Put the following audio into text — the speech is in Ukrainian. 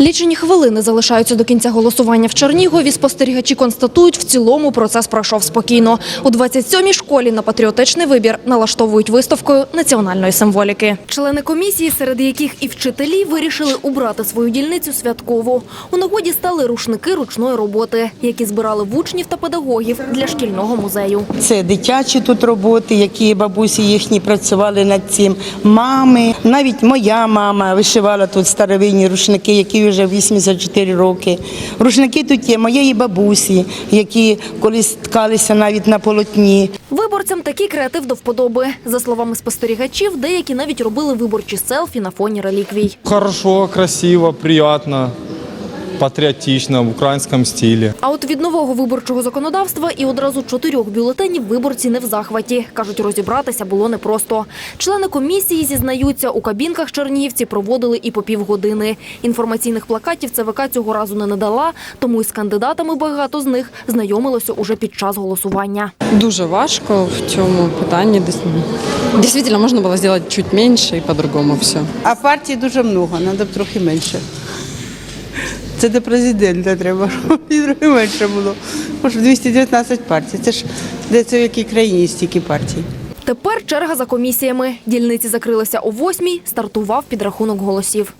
Лічені хвилини залишаються до кінця голосування в Чернігові. Спостерігачі констатують, в цілому процес пройшов спокійно. У 27-й школі на патріотичний вибір налаштовують виставкою національної символіки. Члени комісії, серед яких і вчителі, вирішили убрати свою дільницю святково. У нагоді стали рушники ручної роботи, які збирали в учнів та педагогів для шкільного музею. Це дитячі тут роботи, які бабусі їхні працювали над цим. Мами, навіть моя мама вишивала тут старовинні рушники, які вже 84 роки. Рушники тут є моєї бабусі, які колись ткалися навіть на полотні. Виборцям такий креатив до вподоби. За словами спостерігачів, деякі навіть робили виборчі селфі на фоні реліквій. Хорошо, красиво, приятно, патриотично, в украинском стиле. А от від нового виборчого законодавства і одразу чотирьох бюлетенів виборці не в захваті. Кажуть, розібратися було непросто. Члени комісії зізнаються, у кабінках чернігівці проводили і по півгодини. Інформаційних плакатів ЦВК цього разу не надала, тому із кандидатами багато з них знайомилося уже під час голосування. Дуже важко в цьому питанні. Десь- Дійсно, можна було зробити чуть менше і по-другому все. А партій дуже много, треба трохи менше. Це до президента треба, щоб менше було. Може, 219 партій. Це ж де це в якій країні стільки партій? Тепер черга за комісіями. Дільниці закрилися о восьмій, стартував підрахунок голосів.